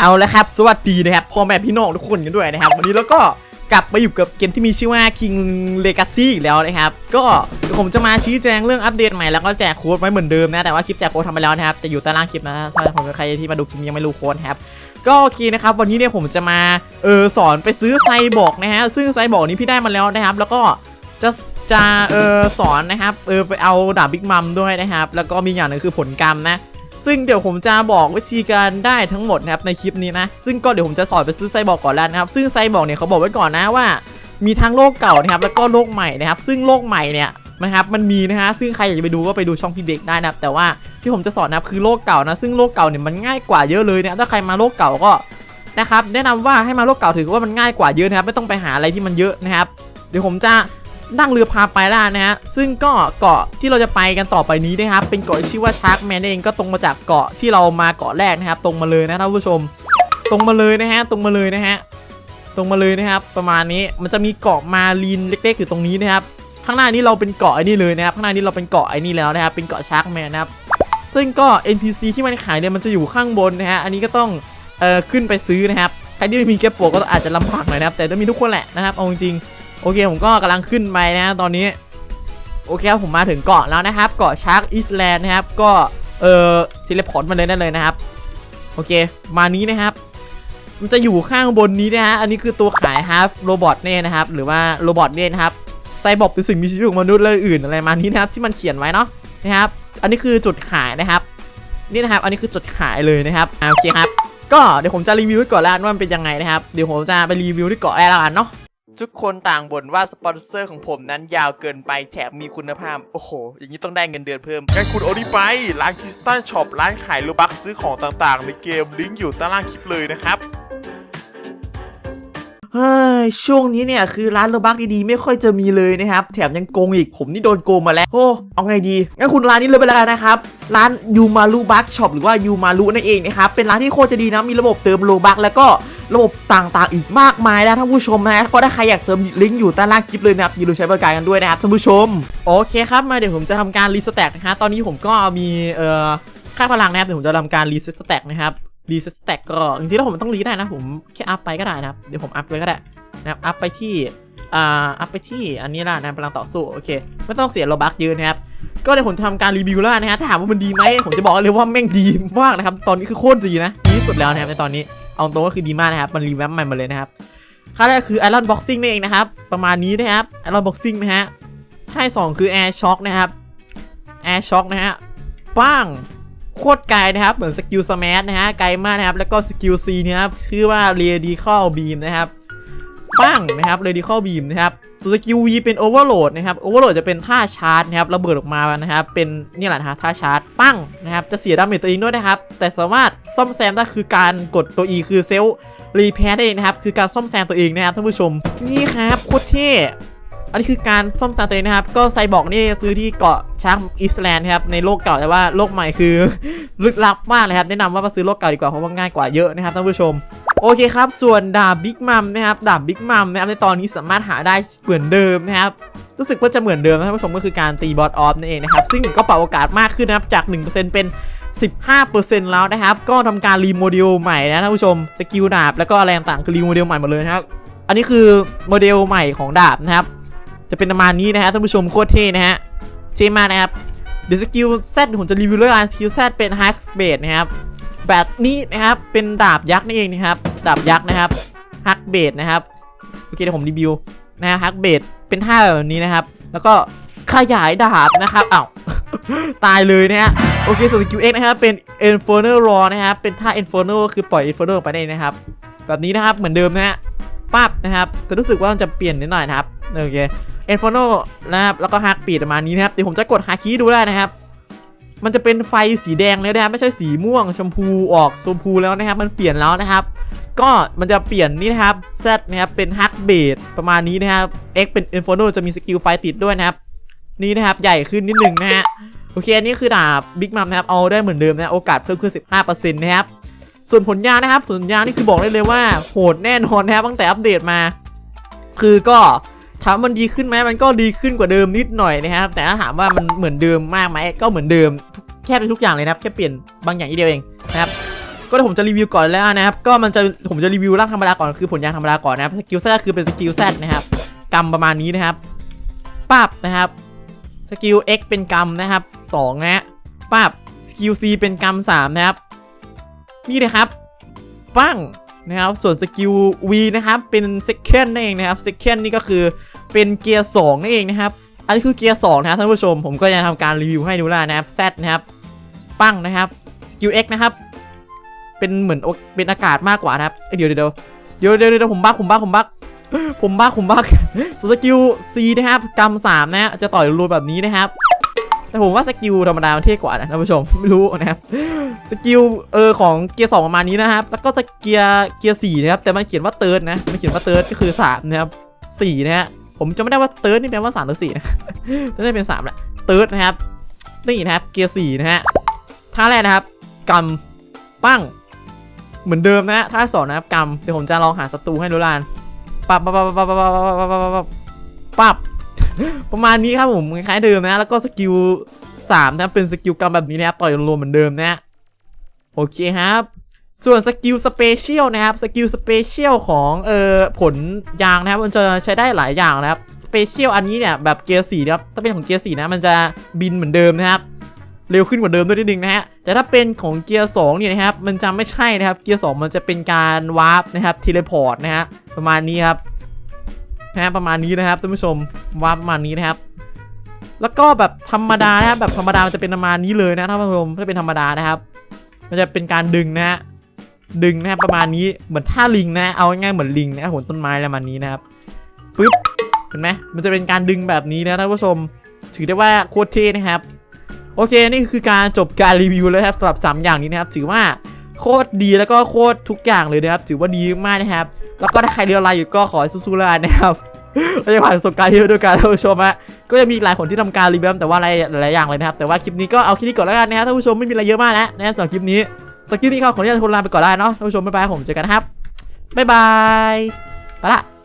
เอาละครับ สวัสดีนะครับพ่อแม่พี่น้องทุกคนกันด้วยนะครับ วันนี้เราก็กลับมาอยู่กับเกมที่มีชื่อว่า King Legacy อีกแล้วนะครับ ก็ผมจะมาชี้แจงเรื่องอัปเดตใหม่แล้วก็แจกโค้ดไว้เหมือนเดิมนะ แต่ว่าคลิปแจกโค้ดทำไปแล้วนะครับจะอยู่ใต้ล่างคลิปนะถ้าผมใครที่มาดูคลิปยังไม่รู้โค้ดครับก็โอเคนะครับ วันนี้เนี่ยผมจะมาเออสอนไปซื้อไซบอร์กนะฮะซึ่งไซบอร์กนี้พี่ได้มาแล้วนะครับ แล้วก็จะจะเออสอนนะครับเออไปเอาดาบบิ๊กมัมด้วยนะครับ แล้วก็มีอย่างหนึงคือผลกรรมนะ ซึ่งเดี๋ยวผมจะบอกวิธีการได้ทั้งหมดนะครับในคลิปนี้นะ ซึ่งก็เดี๋ยวผมจะสอนไปซื้อไซบอร์กก่อนแล้วนะครับ ซึ่งไซบอร์กเนี่ยเขาบอกไว้ก่อนนะว่า มีทั้งโลกเก่านะครับแล้วก็โลกใหม่นะครับ ซึ่งโลกใหม่เนี่ยนะครับมันมีนะฮะซึ่งใครอยากจะไปดูก็ไปดูช่องพี่เบกได้นะครับแต่ว่าที่ผมจะสอนนะครับคือโลกเก่านะซึ่งโลกเก่าเนี่ยมันง่ายกว่าเยอะเลยนะถ้าใครมาโลกเก่าก็นะครับแนะนำว่าให้มาโลกเก่าถือว่ามันง่ายกว่าเยอะนะครับไม่ต้องไปหาอะไรที่มันเยอะนะครับ เดี๋ยวผมจะ นั่งเรือพาไปแล้วนะฮะซึ่งก็เกาะที่เราจะไปกันต่อไปนี้นะครับเป็นเกาะที่ชื่อว่าชาร์กแมนเองก็ตรงมาจากเกาะที่เรามาเกาะแรกนะครับ ตรงมาเลยนะท่านผู้ชม ตรงมาเลยนะฮะตรงมาเลยนะฮะตรงมาเลยนะครับ ประมาณนี้มันจะมีเกาะมาลีนเล็กๆอยู่ตรงนี้นะครับข้างหน้านี้เราเป็นเกาะไอ้นี่เลยนะครับข้างหน้านี้เราเป็นเกาะไอ้นี่แล้วนะครับเป็นเกาะชาร์กแมนนะครับซึ่งก็ NPC ที่มันขายเนี่ยมันจะอยู่ข้างบนนะฮะอันนี้ก็ต้องเอ่อขึ้นไปซื้อนะครับใครที่ไม่มีแก็บโปกก็อาจจะลำบากหน่อยนะครับแต่ต้องมีทุกคนแหละนะครับเอาจริงๆ โอเคผมก็กำลังขึ้นไปนะตอนนี้ โอเคครับผมมาถึงเกาะแล้วนะครับ เกาะชาร์กอิสแลนด์นะครับ ก็เอ่อเทเลพอร์ตมาเลยได้เลยนะครับ โอเค มานี้นะครับ มันจะอยู่ข้างบนนี้นะฮะ อันนี้คือตัวขายฮาร์ฟโรบอทเนี่ยนะครับ หรือว่าโรบอทเนี่ยนะครับไซบอร์กเป็นสิ่งมีชีวิตของมนุษย์และอื่นอะไรมานี้นะครับที่มันเขียนไว้เนาะนะครับ อันนี้คือจุดขายนะครับ นี่นะครับ อันนี้คือจุดขายเลยนะครับโอเคครับ ก็เดี๋ยวผมจะรีวิวไว้ก่อนแล้วว่ามันเป็นยังไงนะครับ เดี๋ยวผมจะไปรีวิวที่เกาะแรกแล้วกันเนาะ ทุกคนต่างบ่นว่าสปอนเซอร์ของผมนั้นยาวเกินไปแถมมีคุณภาพ โอ้โห อย่างนี้ต้องได้เงินเดือนเพิ่มงั้นคุณโอลิไป ร้านคริสตัลช็อปร้านขายโลบักซื้อของต่างๆ ในเกมลิงก์อยู่ใต้ล่างคลิปเลยนะครับเฮ้ยช่วงนี้เนี่ยคือร้านโลบักดีๆ ไม่ค่อยจะมีเลยนะครับ แถมยังโกงอีกผมนี่โดนโกงมาแล้วโอ้เอาไงดีงั้นคุณร้านนี้เลยไปแล้วกันนะครับ ร้านยูมารุบักช็อปหรือว่ายูมารุนั่นเองนะครับ เป็นร้านที่โคตรจะดีนะมีระบบเติมโลบักแล้วก็ ระบบต่างๆ อีกมากมายนะท่านผู้ชมนะก็ถ้ใครอยากเติมลิงก์อยู่ใต้ล่างคลิปเลยนะครับอย่าลืมใช้บริการกันด้วยนะครับท่านผู้ชม โอเคครับมาเดี๋ยวผมจะทำการรีสแต็กนะฮะตอนนี้ผมก็มีเอ่อค่าพลังนะครับเดี๋ยวผมจะทำการรีสแต็กนะครับรีสแต็กก็จริงๆแล้วผมต้องรีได้นะผมแค่อัพไปก็ได้นะครับเดี๋ยวผมอัพเลยก็ได้นะครับอัพไปที่อ่าอัพไปที่อันนี้ละนะพลังต่อสู้โอเคไม่ต้องเสียโลบักเยอะนะครับก็เดี๋ยวผมทำการรีวิวแล้วนะฮะถ้าถามว่ามันดีไหมผมจะบอกเลยว่าแม่งดีมากนะครับตอนนี้คือโคตรดีนะ สุดแล้วนะครับในตอนนี้เอาตรงก็คือดีมากนะครับมันรีแวมใหม่มาเลยนะครับค่าแรกคือไอรอนบ็อกซิ่งนี่เองนะครับประมาณนี้นะครับไอรอนบ็อกซิ่งนะฮะท่ายสองคือแอร์ช็อคนะครับแอร์ช็อคนะฮะป้างโคตรไกลนะครับ เหมือนสกิลสมาร์ทนะฮะไกลมากนะครับ แล้วก็สกิลซีนะครับชื่อว่าเรียดีข้อบีมนะครับ ปั้งนะครับ radical beam นะครับส่วนสกิล V เป็น overload นะครับ overload จะเป็นท่าชาร์จนะครับระเบิดออกมานะครับเป็นนี่แหละฮะท่าชาร์จปั้งนะครับจะเสียดาเมจตัวเองด้วยนะครับ แต่สามารถซ่อมแซมได้คือการกดตัว E คือเซลล์รีแพร์ได้นะครับคือการซ่อมแซมตัวเองนะครับท่านผู้ชมนี่ครับโคตรเท่อันนี้คือการซ่อมแซมตัวเองนะครับ ก็ไซบอกนี่ซื้อที่เกาะชาร์กอิสแลนด์ครับ ในโลกเก่าแต่ว่าโลกใหม่คือลึกลับมากเลยครับ แนะนำว่ามาซื้อโลกเก่าดีกว่าเพราะว่าง่ายกว่าเยอะนะครับท่านผู้ชม โอเคครับ ส่วนดาบบิ๊กมัมนะครับดาบบิ๊กมัมนะครับในตอนนี้สามารถหาได้เหมือนเดิมนะครับรู้สึกว่าจะเหมือนเดิมนะท่านผู้ชมก็คือการตีบอสออฟนั่นเองนะครับ ซึ่งก็ปรับโอกาสมากขึ้นนะครับ จาก 1%เป็น 15%แล้วนะครับ ก็ทำการรีโมเดลใหม่นะท่านผู้ชมสกิลดาบแล้วก็อะไรต่างๆคือรีโมเดลใหม่หมดเลยนะครับ อันนี้คือโมเดลใหม่ของดาบนะครับ จะเป็นประมาณนี้นะฮะท่านผู้ชมโคตรเท่นะฮะเท่มากนะครับเดี๋ยวสกิล Z ผมจะรีวิวเรื่องการสกิล Z เป็น h a c k b a s e นะครับแบบนี้นะครับเป็นดาบยักษ์นี่เองนะครับ ดาบยักษ์นะครับ h a c k b a s e นะครับโอเคเดี๋ยวผมรีวิวนะฮะ h a c k b a s e เป็นท่าแบบนี้นะครับ แล้วก็ขยายดาบนะครับอ้าวตายเลยนะฮะโอเคส่วนสกิล X นะครับเป็น Inferno Raw นะครับเป็นท่า Inferno คือปล่อย Inferno ออกไปได้นะครับ แบบนี้นะครับเหมือนเดิมนะฮะปั๊บนะครับแต่รู้สึกว่ามันจะเปลี่ยนนิดหน่อยนะครับโอเค Inferno นะครับแล้วก็ฮักปีดประมาณนี้นะครับเดี๋ยวผมจะกดฮาคีดูได้นะครับ มันจะเป็นไฟสีแดงแล้วนะครับไม่ใช่สีม่วงชมพูออกชมพูแล้วนะครับ มันเปลี่ยนแล้วนะครับ ก็มันจะเปลี่ยนนี่นะครับ Z นะครับเป็นฮักเบดประมาณนี้นะครับ X เป็น Inferno จะมีสกิลไฟติดด้วยนะครับนี่นะครับใหญ่ขึ้นนิดหนึ่งนะฮะโอเคอันนี้คือดาบบิ๊กมัมนะครับเอาได้เหมือนเดิมนะโอกาสเพิ่มขึ้น 15%นะครับส่วนผลยานะครับผลยานี่คือบอกได้เลยว่าโหดแน่นอนนะครับตั้งแต่อัปเดตมา คือก็ ถามมันดีขึ้นไหมมันก็ดีขึ้นกว่าเดิมนิดหน่อยนะครับแต่ถ้าถามว่ามันเหมือนเดิมมากไหมก็เหมือนเดิมแค่ทุกอย่างเลยนะครับแค่เปลี่ยนบางอย่างนิดเดียวเองนะครับก็ผมจะรีวิวก่อนแล้วนะครับก็มันจะผมจะรีวิวร่างธรรมดาก่อนคือผลยางธรรมดาก่อนนะครับสกิลแซคือเป็นสกิลแซนะครับกำประมาณนี้นะครับปับนะครับสกิล X เป็นกำนะครับ2นะฮะปับสกิล C เป็นกำ3นะครับนี่นะครับปั้งนะครับส่วนสกิล V นะครับเป็น second นั่นเองนะครับ second นี่ก็คือ เป็นเกียร์2นั่นเองนะครับ อันนี้คือเกียร์2นะครับท่านผู้ชม ผมก็จะทำการรีวิวให้ดูแล้วนะครับ Z นะครับ ปั้งนะครับสกิล X นะครับ เป็นเหมือนเป็นอากาศมากกว่านะครับ เดี๋ยวเดี๋ยวเดี๋ยวเดี๋ยวเดี๋ยวผมบักผมบักผมบักผมบักผมบักส่วนสกิล C นะครับกำสามนะจะต่อยรัวแบบนี้นะครับแต่ผมว่าสกิลธรรมดามันเท่กว่านะท่านผู้ชมไม่รู้นะครับสกิลเออของเกียร์สองประมาณนี้นะครับ แล้วก็สเกียร์เกียร์สี่นะครับแต่มันเขียนว่าเติร์ดนะมันเขียนว่าเติร์ดก็คือสามนะครับสี่นะฮะ ผมจะไม่ได้ว่าเติร์ดนี่แปลว่าสามหรือสี่นะน่าจะเป็นสามแหละเติร์ดนะครับ นี่นะครับ เกียร์สี่นะฮะ ท่าแรกนะครับกำปั้ง เหมือนเดิมนะฮะ ท่าสองนะครับกำ เดี๋ยวผมจะลองหาศัตรูให้ดูลานปับปับปับปับปับปับปับปับปับปับปับประมาณนี้ครับผมคล้ายเดิมนะ แล้วก็สกิลสามนะครับเป็นสกิลกำแบบนี้นะครับต่อยรวมเหมือนเดิมนะฮะโอเคครับ ส่วนสกิลสเปเชียลนะครับสกิลสเปเชียลของเอ่อผลยางนะครับ มันจะใช้ได้หลายอย่างนะครับสเปเชียลอันนี้เนี่ยแบบเกียร์สี่นะครับถ้าเป็นของเกียร์สี่นะมันจะบินเหมือนเดิมนะครับเร็วขึ้นกว่าเดิมด้วยนิดนึงนะฮะแต่ถ้าเป็นของเกียร์สองเนี่ยนะครับมันจะไม่ใช่นะครับเกียร์สองมันจะเป็นการวาร์ปนะครับเทเลพอร์ตนะฮะประมาณนี้ครับนะฮะประมาณนี้นะครับท่านผู้ชมวาร์ปประมาณนี้นะครับ แล้วก็แบบธรรมดานะครับแบบธรรมดามันจะเป็นประมาณนี้เลยนะท่านผู้ชมถ้าเป็นธรรมดานะครับ มันจะเป็นการดึงนะฮะ ดึงนะครับประมาณนี้เหมือนท่าลิงนะ เอาง่ายๆเหมือนลิงนะโหนต้นไม้อะไรประมาณนี้นะครับปึ๊บเห็นไหมมันจะเป็นการดึงแบบนี้นะท่านผู้ชม ถือได้ว่าโคตรเท่นะครับ โอเคนี่คือการจบการรีวิวแล้วครับสำหรับ 3 อย่างนี้นะครับ ถือว่าโคตรดีแล้วก็โคตรทุกอย่างเลยนะครับ ถือว่าดีมากนะครับ แล้วก็ถ้าใครเรียนอะไรอยู่ก็ขอให้สู้ๆแล้วนะครับเราจะผ่านประสบการณ์ที่ด้วยกันท่านผู้ชมฮะก็จะมีหลายคนที่ทำการรีวิวแต่ว่าอะไรหลายอย่างเลยนะครับ แต่ว่าคลิปนี้ก็เอาคลิปนี้ก่อนแล้วกันนะครับท่านผู้ชมไม่มีอะไรเยอะมากนะนะครับสำหรับคลิปนี้ สกิลนี้ก็ขออนุญาตทุนลาไปก่อนได้เนาะท่านผู้ชมบ๊ายบายผมเจอกันครับบ๊ายบายไปละ